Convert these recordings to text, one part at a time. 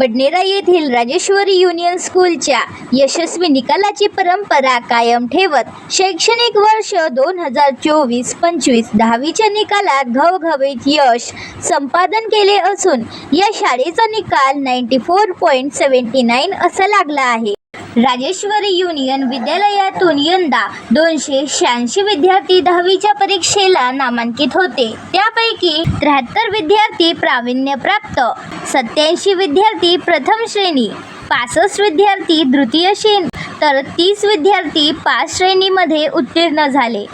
बडनेरा येथील राजेश्वरी युनियन स्कूलच्या यशस्वी निकालाची परंपरा कायम ठेवत शैक्षणिक वर्ष दोन हजार चोवीस पंचवीस दहावीच्या निकालात घवघवीत यश संपादन केले असून या शाळेचा निकाल ninety four point seventy nine असा लागला आहे. राजेश्वरी युनियन विद्यालयातून यंदा दोनशे शहाऐंशी विद्यार्थी दहावीच्या परीक्षेला नामांकित होते. त्यापैकी त्र्याहत्तर विद्यार्थी प्रावीण्यप्राप्त सत्याऐंशी विद्यार्थी प्रथम श्रेणी पासष्ट विद्यार्थी तृतीय श्रेणी तर तीस विद्यार्थी पाच श्रेणीमध्ये उत्तीर्ण झाले.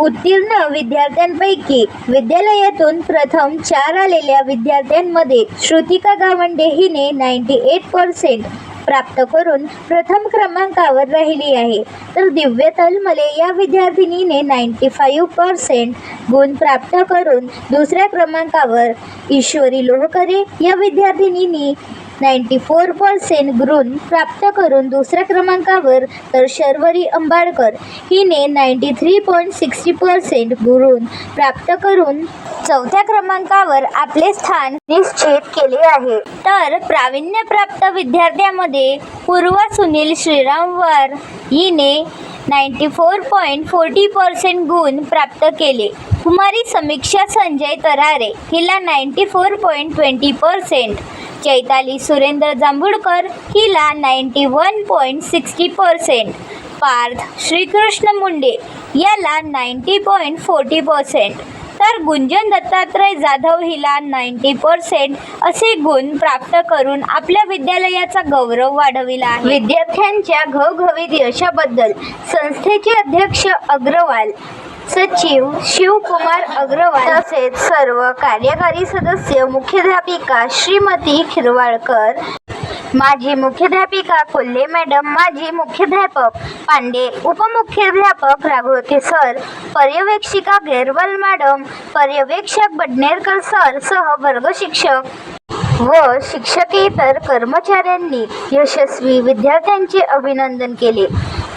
उत्तीर्ण विद्यार्थ्यांपैकी विद्यालयातून प्रथम चार आलेल्या विद्यार्थ्यांमध्ये श्रुतिका गावंडे हिने नाईन्टी एट पर्सेंट प्राप्त करून प्रथम क्रमांकावर राहिली आहे. तर दिव्य तलमले या विद्यार्थिनीने नाईन्टी फाईव्ह पर्सेंट गुण प्राप्त करून दुसऱ्या क्रमांकावर ईश्वरी लोहकरे या विद्यार्थिनीनी नाईन्टी फोर पर्सेंट गुण प्राप्त करून दुसऱ्या क्रमांकावर तर शर्वरी अंबाडकर. हिने ninety three point sixty percent गुण प्राप्त करून चौथ्या क्रमांकावर आपले स्थान निश्चित केले आहे. तर प्रावीण्यप्राप्त विद्यार्थ्यांमध्ये पूर्व सुनील श्रीरामवर हिने ninety four point forty percent गुण प्राप्त केले. कुमारी समीक्षा संजय तरारे हिला ninety four point twenty percent Chaitali Surendra Jambhulkar हिला ninety one point sixty percent Parth Shrikrishna Munde याला नाईन्टी पॉईंट फोर्टी पर्सेंट तर गुंजन दत्तात्रय जाधव हिला नाईन्टी पर्सेंट असे गुण प्राप्त करून आपल्या विद्यालयाचा गौरव वाढविला आहे. विद्यार्थ्यांच्या घवघवीत यशाबद्दल संस्थेचे अध्यक्ष अग्रवाल सचिव शिवकुमार अग्रवाल तसेच सर्व कार्यकारी सदस्य मुख्याध्यापिका श्रीमती खिरवाळकर माझी मुख्याध्यापिका कोल्हे मॅडम माजी मुख्याध्यापक पांडे उपमुख्याध्यापक राघोते सर पर्यवेक्षिका गेरवल मॅडम पर्यवेक्षक बडनेरकर सर सह वर्ग शिक्षक व शिक्षकेतर कर्मचाऱ्यांनी यशस्वी विद्यार्थ्यांचे अभिनंदन केले.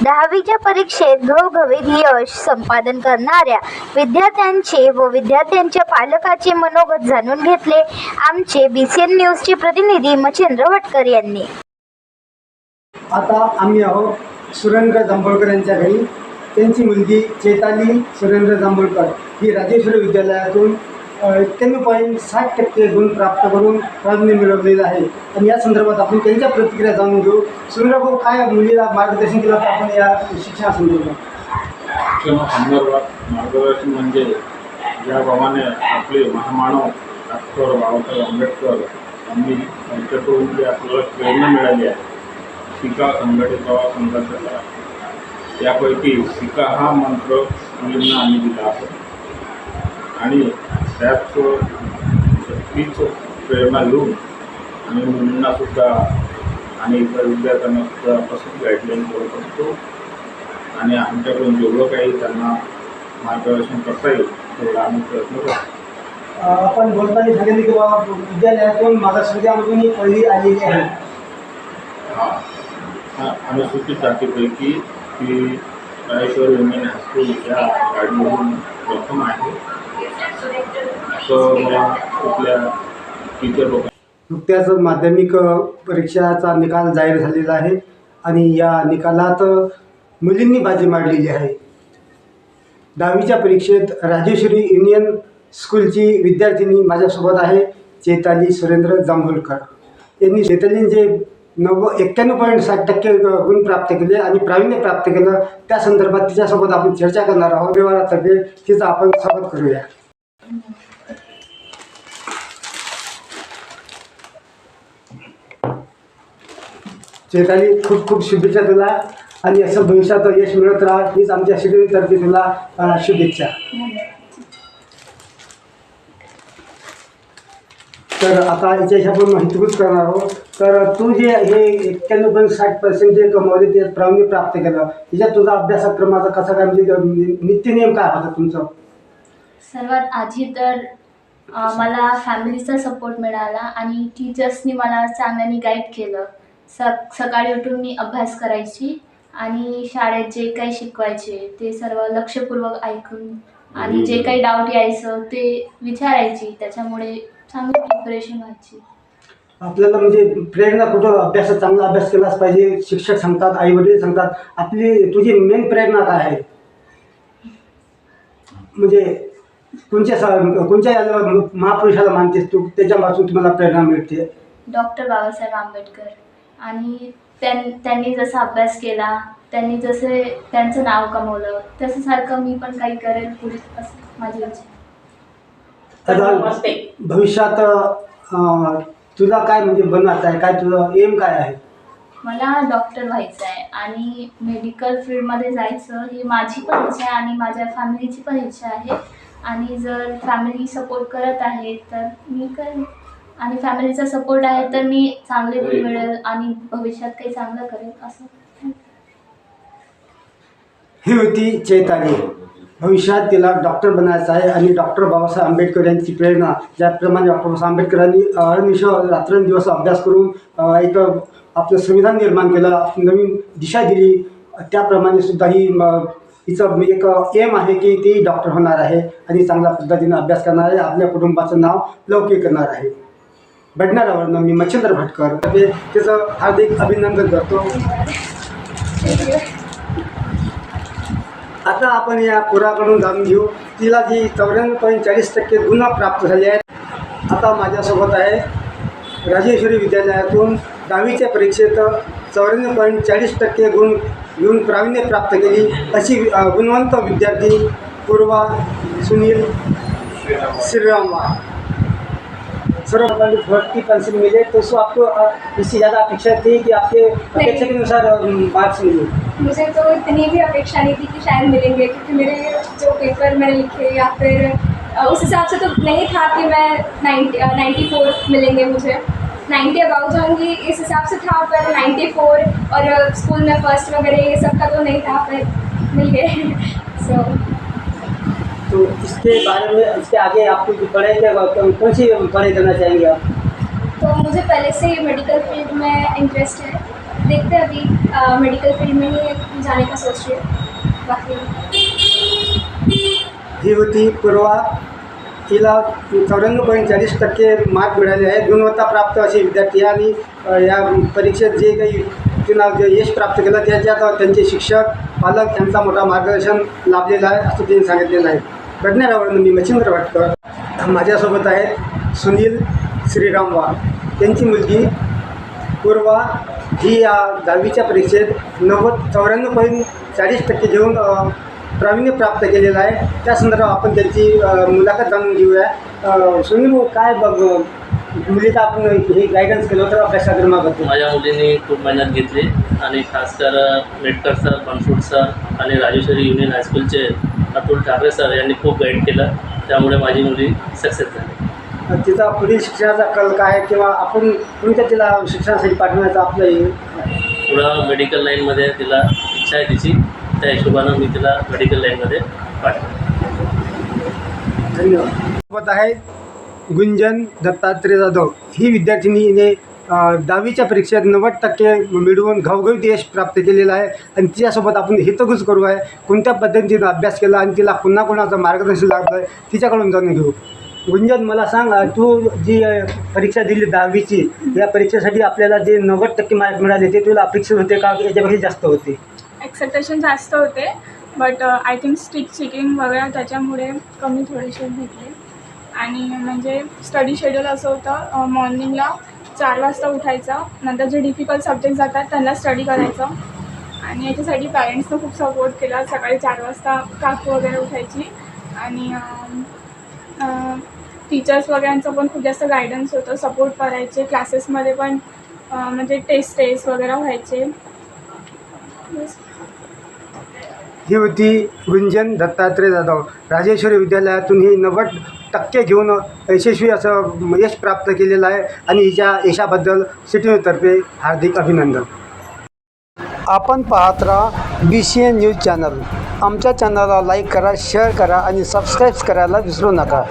दहावीच्या परीक्षेत घवघवीत यश संपादन करणाऱ्या विद्यार्थ्यांचे व विद्यार्थ्यांच्या पालकाचे मनोगत जाणून घेतले. आमचे बी सी एन न्यूजचे प्रतिनिधी मच्छिंद्र भटकर यांनी. आता आम्ही आहोत सुरेंद्र जांभोळकर यांच्या घरी. त्यांची मुलगी चेताली सुरेंद्र जांभोळकर ही राजेश्वरी विद्यालयातून एक्क्याण्णव पॉईंट साठ टक्के गुण प्राप्त करून प्रावीण्य मिळवलेलं आहे. आणि या संदर्भात आपण त्यांच्या प्रतिक्रिया जाणून घेऊ. सुरेंद्र भाऊ काय मुलीला मार्गदर्शन केलं तर आपण या शिक्षणासंदर्भात शिक्षण संदर्भात मार्गदर्शन म्हणजे ज्या भावाने आपले महामानव डॉक्टर बाबासाहेब आंबेडकर यांनी त्यांच्याकडून जी आपल्याला प्रेरणा मिळाली आहे शिका संघटित व्हावा संघर्ष करा. त्यापैकी शिका हा मंत्र मुलींना आम्ही दिला आहे. आणि त्याच तीच प्रेरणा घेऊन आम्ही मुलींनासुद्धा आणि इतर विद्यार्थ्यांना सुद्धा तसंच गाईडलाईन करत असतो आणि आमच्याकडून जेवढं काही त्यांना मार्गदर्शन करता येईल तेवढं आम्ही प्रयत्न करतो आपण बोलताना सांगितले की बाबा विद्यालयातून मागासवर्गामधून ही पहिली आलेली आहे हा हा अनुसूचित जातीपैकी ती राजेश्वर वुमेन हायस्कूल या गाडीमधून प्रथम आहे असं मला कुठल्या टीचर लोक नुकत्याच माध्यमिक परीक्षाचा निकाल जाहीर झालेला आहे आणि या निकालात मुलींनी बाजी मारलेली आहे. दहावीच्या परीक्षेत राजेश्वरी युनियन स्कूलची विद्यार्थिनी माझ्यासोबत आहे चेताली सुरेंद्र जांभोलकर. यांनी चेतालींचे नव्वद एक्क्याण्णव पॉईंट साठ टक्के गुण प्राप्त केले आणि प्रावीण्य प्राप्त केलं त्या संदर्भात तिच्यासोबत आपण चर्चा करणार आहोत. व्यवहारातर्फे तिचा आपण स्वागत करूया. चेताली खूप खूप शुभेच्छा तुला आणि असं भविष्यात यश मिळत राहा. हीच आमच्या शिबिरतर्फे तुला शुभेच्छा. तर आता याच्याशी आपण माहितीभूत करणार आहोत. तर तू जे हे एक्क्याण्णव पॉईंट साठ पर्सेंट जे कमावले ते प्रावीण्य प्राप्त केलं. त्याच्यात तुझा अभ्यासक्रमाचा कसा काय म्हणजे नित्य नित्यनियम काय होता तुमचं? सर्वात आधी तर मला फॅमिलीचा सपोर्ट मिळाला आणि टीचर्सनी मला चांगल्याने गाईड केलं. स सकाळी उठून मी अभ्यास करायची आणि शाळेत जे काही शिकवायचे ते सर्व लक्षपूर्वक ऐकून आणि जे काही डाऊट यायचं ते विचारायची त्याच्यामुळे चांगली प्रिपरेशन व्हायची. आपल्याला म्हणजे प्रेरणा कुठं अभ्यासात चांगला अभ्यास केलाच पाहिजे शिक्षक सांगतात आई वडील सांगतात. आपली तुझी मेन प्रेरणा काय आहे? म्हणजे कोणत्या सा- कोणत्या महापुरुषाला मानतेस तू? त्याच्यापासून तुम्हाला प्रेरणा मिळते. डॉक्टर बाबासाहेब आंबेडकर. आणि त्यां त्यांनी जसा अभ्यास केला त्यांनी जसे त्यांचं नाव कमवलं तसं सारखं मी पण काही करेल पुढे असं माझी इच्छा. आता भविष्यात तुला काय म्हणजे बनायचं आहे? काय तुझं एम काय आहे? मला डॉक्टर व्हायचं आहे आणि मेडिकल फील्डमध्ये जायचं ही माझी पण इच्छा आहे आणि माझ्या फॅमिलीची पण इच्छा आहे. आणि जर फॅमिली सपोर्ट करत आहे तर मी करेन. आणि फॅमिलीचा सपोर्ट आहे तर मी चांगले गुण मिळेल आणि भविष्यात काही चांगलं करेल असं. ही होती चैताली भविष्यात तिला डॉक्टर बनायचं आहे आणि डॉक्टर बाबासाहेब आंबेडकर यांची प्रेरणा. ज्याप्रमाणे डॉक्टर बाबासाहेब आंबेडकरांनी अहर्निश रात्रंदिवस अभ्यास करून एक आपलं संविधान निर्माण केलं नवीन दिशा दिली. त्याप्रमाणे सुद्धा ही हिचं एक एम आहे की ती डॉक्टर होणार आहे आणि चांगल्या पद्धतीने अभ्यास करणार आहे. आपल्या कुटुंबाचं नाव लौकिक करणार आहे. बडणाऱ्यावरनं मी मच्छिंद्र भटकर. ते म्हणजे त्याचं हार्दिक अभिनंदन करतो. आता आपण या पुराकडून जाणून घेऊ. तिला जी चौऱ्याण्णव पॉईंट चाळीस टक्के गुन्हा प्राप्त झाले आहेत आता माझ्यासोबत आहे राजेश्वरी विद्यालयातून दहावीच्या परीक्षेत चौऱ्याण्णव पॉईंट चाळीस टक्के गुण घेऊन प्रावीण्य प्राप्त केली अशी गुणवंत विद्यार्थी पूर्वा सुनील श्रीरामा सर्व फोर्टी परसेंट मिले तो उसको आपको इससे ज़्यादा अपेक्षा थी कि आपके अपेक्षा के अनुसार मार्क्स मिले मुझे तो इतनी भी अपेक्षा नहीं थी कि शायद मिलेंगे क्योंकि मेरे जो पेपर मैंने लिखे या फिर उस हिसाब से तो नहीं था कि मैं नाइन्टी नाइन्टी फोर मिलेंगे मुझे। नाइन्टी अबाउ जाऊँगी इस हिसाब से था पर नाइन्टी फोर और स्कूल में फ़र्स्ट वगैरह ये सब का तो नहीं था पर मिल गए। सो तो इसके बारे में इसके आगे आपको जो पढ़ाई क्या कौन सी पढ़ाई करना चाहेंगे आप? तो मुझे पहले से ही मेडिकल फ़ील्ड में इंटरेस्ट है। देखते हैं अभी मेडिकल फ़ील्ड में ही जाने का सोच रही हूँ। बाकी पूर्वा तिला चौऱ्याण्णव पॉईंट चाळीस टक्के मार्क मिळाले आहेत. गुणवत्ता प्राप्त अशी विद्यार्थी आणि या परीक्षेत जे काही जे यश प्राप्त केलं त्याच्यात त्यांचे शिक्षक पालक यांचा मोठा मार्गदर्शन लाभलेलं आहे असं त्यांनी सांगितलेलं आहे. बडनेरावरून मी मच्छिंद्र भटकर माझ्यासोबत आहेत सुनील श्रीराम वाघ त्यांची मुलगी पूर्वा ही या दहावीच्या परीक्षेत नव्वद चौऱ्याण्णव पॉईंट चाळीस टक्के घेऊन प्रावीण्य प्राप्त केलेलं आहे. त्या संदर्भात आपण त्यांची मुलाखत जाणून घेऊया. सुनील काय बघ मुलीचा आपण हे गायडन्स केलं होतं अभ्यासक्रमाबद्दल माझ्या मुलीने खूप मेहनत घेतली आणि खासकर मेटकर सर बनसूट सर आणि राजेश्वरी युनियन हायस्कूलचे अतुल ठाकरे सर यांनी खूप गाईड केलं. त्यामुळे माझी मुली सक्सेस झाली. तिचा पुढील शिक्षणाचा कल काय आहे किंवा आपण कोणत्या तिला शिक्षणासाठी पाठवण्याचं आपलं हे? पुढं मेडिकल लाईनमध्ये तिला इच्छा आहे तिची. त्या हिशोबानं मी तिला मेडिकल लाईनमध्ये पाठवलं धन्यवाद. आहे गुंजन दत्तात्रय जाधव. ही विद्यार्थिनीने दहावीच्या परीक्षेत नव्वद टक्के मिळवून घवघवीत यश प्राप्त केलेलं आहे. आणि तिच्यासोबत आपण हितगुज करू आहे. कोणत्या पद्धतीनं अभ्यास केला आणि तिला पुन्हा कोणाचं मार्गदर्शन लागलं आहे तिच्याकडून जाणून घेऊ. गुंजन मला सांग तू जी परीक्षा दिली दहावीची या परीक्षेसाठी आपल्याला जे नव्वद टक्के मार्क मिळाले ते तुला अपेक्षित होते का? याच्यापेक्षा जास्त होते? एक्सेप्टेशन जास्त होते but I think stick checking वगैरे त्याच्यामुळे कमी थोडेसे भेटले. आणि म्हणजे स्टडी शेड्यूल असं होतं मॉर्निंगला चार वाजता उठायचं. नंतर जे डिफिकल्ट सब्जेक्ट जातात त्यांना स्टडी करायचं. आणि याच्यासाठी पॅरेंट्सनं खूप सपोर्ट केला. सकाळी चार वाजता काकू वगैरे उठायची. आणि टीचर्स वगैरेंचं पण खूप जास्त गायडन्स होतं. सपोर्ट करायचे. क्लासेसमध्ये पण म्हणजे टेस्ट टेस्ट वगैरे व्हायचे. ही होती गुंजन दत्तात्रय जाधव. राजेश्वरी विद्यालयातून ही नव्वद टक्के घेऊन यशस्वी असं यश प्राप्त केलेलं आहे आणि हिच्या यशाबद्दल सिटीतर्फे हार्दिक अभिनंदन. आपण पाहत राहा B C N news channel आमच्या चॅनलला लाईक करा शेअर करा आणि सबस्क्राईब करायला विसरू नका.